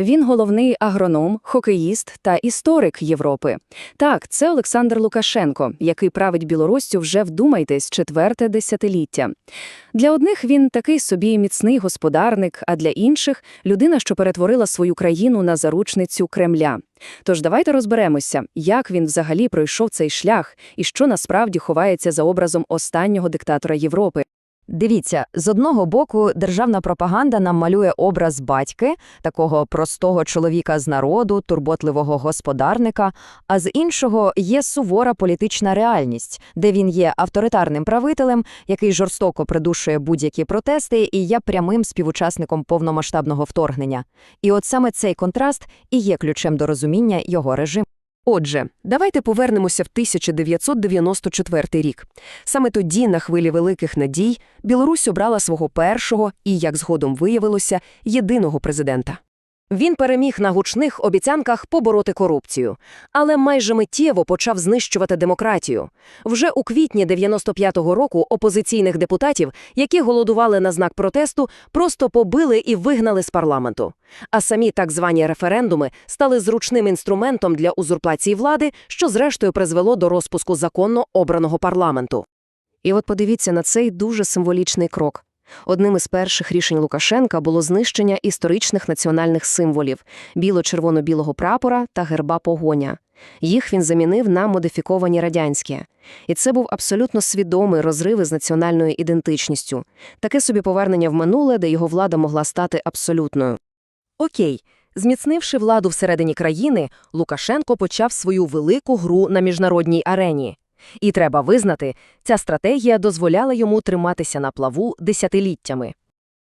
Він головний агроном, хокеїст та історик Європи. Так, це Олександр Лукашенко, який править Білоруссю вже, вдумайтесь, четверте десятиліття. Для одних він такий собі міцний господарник, а для інших – людина, що перетворила свою країну на заручницю Кремля. Тож давайте розберемося, як він взагалі пройшов цей шлях і що насправді ховається за образом останнього диктатора Європи. Дивіться, з одного боку, державна пропаганда нам малює образ батьки, такого простого чоловіка з народу, турботливого господарника, а з іншого є сувора політична реальність, де він є авторитарним правителем, який жорстоко придушує будь-які протести і є прямим співучасником повномасштабного вторгнення. І от саме цей контраст і є ключем до розуміння його режиму. Отже, давайте повернемося в 1994 рік. Саме тоді, на хвилі великих надій, Білорусь обрала свого першого і, як згодом виявилося, єдиного президента. Він переміг на гучних обіцянках побороти корупцію, але майже миттєво почав знищувати демократію. Вже у квітні 95-го року опозиційних депутатів, які голодували на знак протесту, просто побили і вигнали з парламенту. А самі так звані референдуми стали зручним інструментом для узурпації влади, що зрештою призвело до розпуску законно обраного парламенту. І от подивіться на цей дуже символічний крок. Одним із перших рішень Лукашенка було знищення історичних національних символів – біло-червоно-білого прапора та герба погоня. Їх він замінив на модифіковані радянські. І це був абсолютно свідомий розрив із національною ідентичністю. Таке собі повернення в минуле, де його влада могла стати абсолютною. Окей. Зміцнивши владу всередині країни, Лукашенко почав свою велику гру на міжнародній арені. І треба визнати, ця стратегія дозволяла йому триматися на плаву десятиліттями.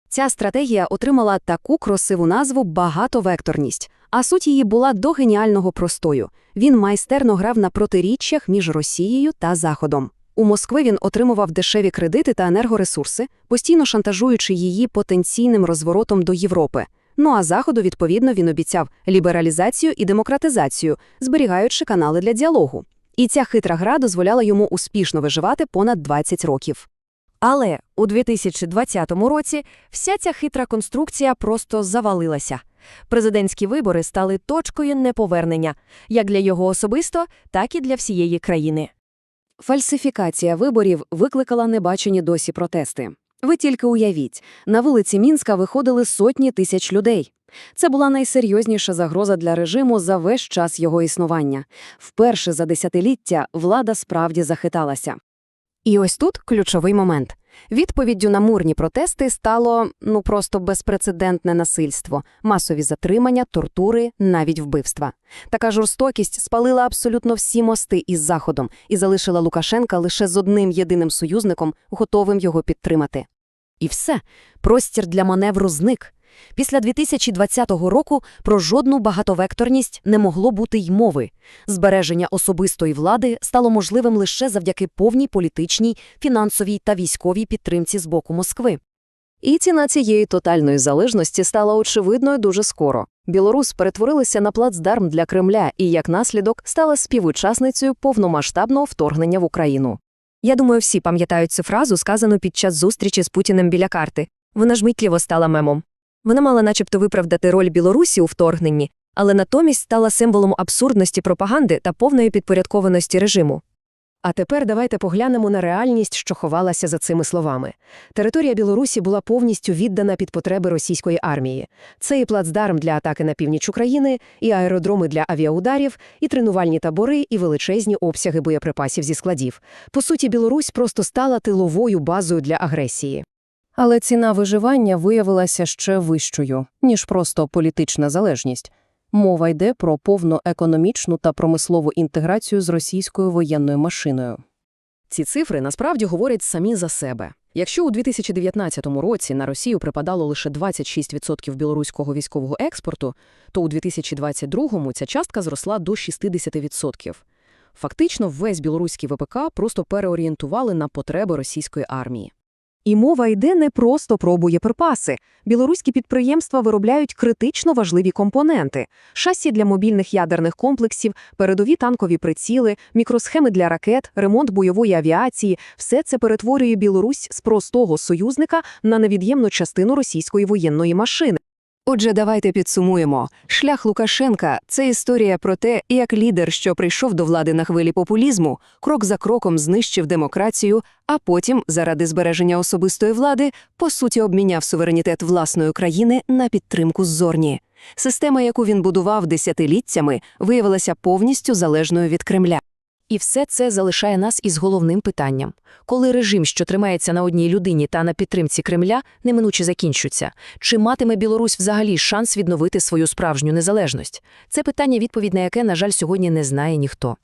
Ця стратегія отримала таку красиву назву багатовекторність, а суть її була до геніального простою. Він майстерно грав на протиріччях між Росією та Заходом. У Москви він отримував дешеві кредити та енергоресурси, постійно шантажуючи її потенційним розворотом до Європи. Ну а Заходу, відповідно, він обіцяв лібералізацію і демократизацію, зберігаючи канали для діалогу. І ця хитра гра дозволяла йому успішно виживати понад 20 років. Але у 2020 році вся ця хитра конструкція просто завалилася. Президентські вибори стали точкою неповернення як для його особисто, так і для всієї країни. Фальсифікація виборів викликала небачені досі протести. Ви тільки уявіть, на вулиці Мінська виходили сотні тисяч людей. Це була найсерйозніша загроза для режиму за весь час його існування. Вперше за десятиліття влада справді захиталася. І ось тут ключовий момент. Відповіддю на мирні протести стало ну просто безпрецедентне насильство, масові затримання, тортури, навіть вбивства. Така жорстокість спалила абсолютно всі мости із Заходом і залишила Лукашенка лише з одним єдиним союзником, готовим його підтримати. І все, простір для маневру зник. Після 2020 року про жодну багатовекторність не могло бути й мови. Збереження особистої влади стало можливим лише завдяки повній політичній, фінансовій та військовій підтримці з боку Москви. І ціна цієї тотальної залежності стала очевидною дуже скоро. Білорус перетворилася на плацдарм для Кремля і, як наслідок, стала співучасницею повномасштабного вторгнення в Україну. Я думаю, всі пам'ятають цю фразу, сказану під час зустрічі з Путіним біля карти. Вона ж миттєво стала мемом. Вона мала начебто виправдати роль Білорусі у вторгненні, але натомість стала символом абсурдності пропаганди та повної підпорядкованості режиму. А тепер давайте поглянемо на реальність, що ховалася за цими словами. Територія Білорусі була повністю віддана під потреби російської армії. Це і плацдарм для атаки на північ України, і аеродроми для авіаударів, і тренувальні табори, і величезні обсяги боєприпасів зі складів. По суті, Білорусь просто стала тиловою базою для агресії. Але ціна виживання виявилася ще вищою, ніж просто політична залежність. Мова йде про повну економічну та промислову інтеграцію з російською воєнною машиною. Ці цифри насправді говорять самі за себе. Якщо у 2019 році на Росію припадало лише 26% білоруського військового експорту, то у 2022 ця частка зросла до 60%. Фактично, весь білоруський ВПК просто переорієнтували на потреби російської армії. І мова йде не просто про боєприпаси. Білоруські підприємства виробляють критично важливі компоненти: шасі для мобільних ядерних комплексів, передові танкові приціли, мікросхеми для ракет, ремонт бойової авіації все це перетворює Білорусь з простого союзника на невід'ємну частину російської воєнної машини. Отже, давайте підсумуємо. Шлях Лукашенка – це історія про те, як лідер, що прийшов до влади на хвилі популізму, крок за кроком знищив демократію, а потім, заради збереження особистої влади, по суті обміняв суверенітет власної країни на підтримку ззорні. Система, яку він будував десятиліттями, виявилася повністю залежною від Кремля. І все це залишає нас із головним питанням. Коли режим, що тримається на одній людині та на підтримці Кремля, неминуче закінчується, чи матиме Білорусь взагалі шанс відновити свою справжню незалежність? Це питання, відповідь на яке, на жаль, сьогодні не знає ніхто.